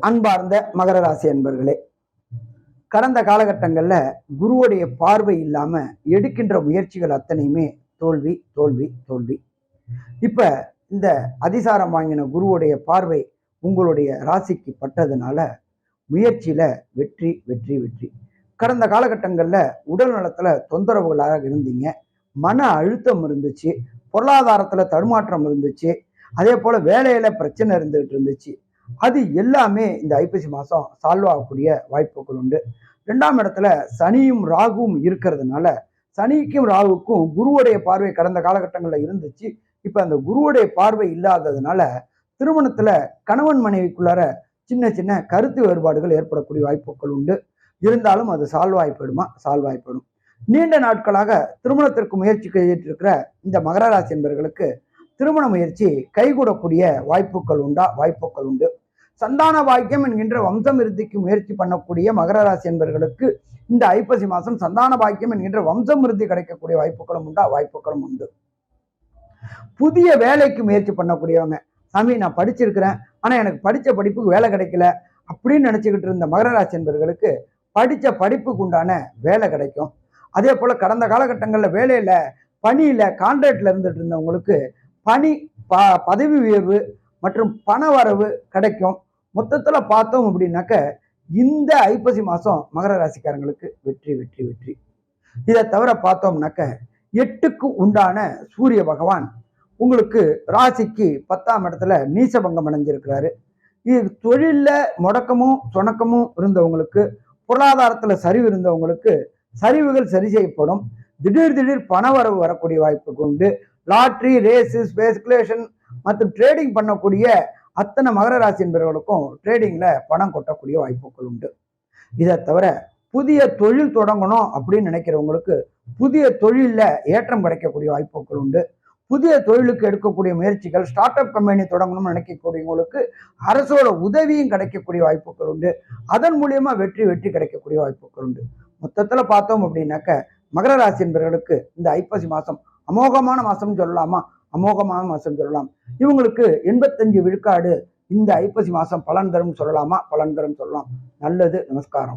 அன்பார்ந்த மகர ராசி அன்பர்களே கடந்த காலகட்டங்களில் குருவுடைய பார்வை இல்லாம எடுக்கின்ற முயற்சிகள் அத்தனையுமே தோல்வி தோல்வி தோல்வி. இப்ப இந்த அதிசாரம் வாங்கின குருவுடைய பார்வை உங்களுடைய ராசிக்கு பட்டதுனால முயற்சியில வெற்றி வெற்றி வெற்றி. கடந்த காலகட்டங்களில் உடல் நலத்துல தொந்தரவுகளாக இருந்தீங்க. மன அழுத்தம் இருந்துச்சு. பொருளாதாரத்துல தடுமாற்றம் இருந்துச்சு. அதே போல வேலையில பிரச்சனை இருந்துகிட்டு இருந்துச்சு. அது எல்லாமே இந்த ஐப்பசி மாதம் சால்வ் ஆகக்கூடிய வாய்ப்புகள் உண்டு. ரெண்டாம் இடத்துல சனியும் ராகுவும் இருக்கிறதுனால சனிக்கும் ராகுக்கும் குருவுடைய பார்வை கடந்த காலகட்டங்களில் இருந்துச்சு. இப்போ அந்த குருவுடைய பார்வை இல்லாததுனால திருமணத்தில் கணவன் மனைவிக்குள்ளார சின்ன சின்ன கருத்து வேறுபாடுகள் ஏற்படக்கூடிய வாய்ப்புகள் உண்டு. இருந்தாலும் அது சால்வ் ஆகிப்படுமா சால்வ் ஆகிப்படும் நீண்ட நாட்களாக திருமணத்திற்கு முயற்சி செய்திருக்கிற இந்த மகர ராசி என்பவர்களுக்கு திருமண முயற்சி கைகூடக்கூடிய வாய்ப்புகள் உண்டா? வாய்ப்புகள் உண்டு. சந்தான பாக்கியம் என்கின்ற வம்சம் விருத்திக்கு முயற்சி பண்ணக்கூடிய மகர ராசி என்பவர்களுக்கு இந்த ஐப்பசி மாதம் சந்தான பாக்கியம் என்கின்ற வம்சம் விருத்தி கிடைக்கக்கூடிய வாய்ப்புகளும் உண்டா? வாய்ப்புகளும் உண்டு. புதிய வேலைக்கு முயற்சி பண்ணக்கூடியவங்க சாமி நான் படிச்சிருக்கிறேன். ஆனால் எனக்கு படித்த படிப்புக்கு வேலை கிடைக்கல அப்படின்னு நினச்சிக்கிட்டு இருந்த மகர ராசி என்பவர்களுக்கு படித்த படிப்புக்கு உண்டான வேலை கிடைக்கும். அதே போல் கடந்த காலகட்டங்களில் வேலையில் பணியில் கான்ட்ராக்டில் இருந்துட்டு இருந்தவங்களுக்கு பணி ப பதவி உயர்வு மற்றும் பண வரவு கிடைக்கும். மொத்தத்தில் பார்த்தோம் அப்படின்னாக்க இந்த ஐப்பசி மாதம் மகர ராசிக்காரங்களுக்கு வெற்றி வெற்றி வெற்றி. இதை தவிர பார்த்தோம்னாக்க எட்டுக்கு உண்டான சூரிய பகவான் உங்களுக்கு ராசிக்கு பத்தாம் இடத்துல நீசபங்கம் அடைஞ்சிருக்கிறாரு. இது தொழிலில் முடக்கமும் சுணக்கமும் இருந்தவங்களுக்கு பொருளாதாரத்தில் சரிவு இருந்தவங்களுக்கு சரிவுகள் சரி செய்யப்படும். திடீர் திடீர் பணவரவு வரக்கூடிய வாய்ப்பு உண்டு. லாட்ரி ரேஸு ஸ்பெகுலேஷன் மற்றும் ட்ரேடிங் பண்ணக்கூடிய அத்தனை மகர ராசி என்பவர்களுக்கும் ட்ரேடிங்கில் பணம் கொட்டக்கூடிய வாய்ப்புகள் உண்டு. இதை தவிர புதிய தொழில் தொடங்கணும் அப்படின்னு நினைக்கிறவங்களுக்கு புதிய தொழிலில் ஏற்றம் கிடைக்கக்கூடிய வாய்ப்புகள் உண்டு. புதிய தொழிலுக்கு எடுக்கக்கூடிய முயற்சிகள் ஸ்டார்ட் அப் கம்பெனி தொடங்கணும்னு நினைக்கக்கூடியவங்களுக்கு அரசோட உதவியும் கிடைக்கக்கூடிய வாய்ப்புகள் உண்டு. அதன் மூலியமாக வெற்றி வெற்றி கிடைக்கக்கூடிய வாய்ப்புகள் உண்டு. மொத்தத்தில் பார்த்தோம் அப்படின்னாக்க மகர ராசி என்பவர்களுக்கு இந்த ஐப்பசி மாதம் அமோகமான மாதம்னு சொல்லலாமா? அமோகமான மாதம் சொல்லலாம். இவங்களுக்கு எண்பத்தஞ்சு விழுக்காடு இந்த ஐப்பசி மாதம் பலன் தரும் சொல்லலாமா? பலன் தரும் சொல்லலாம். நல்லது. நமஸ்காரம்.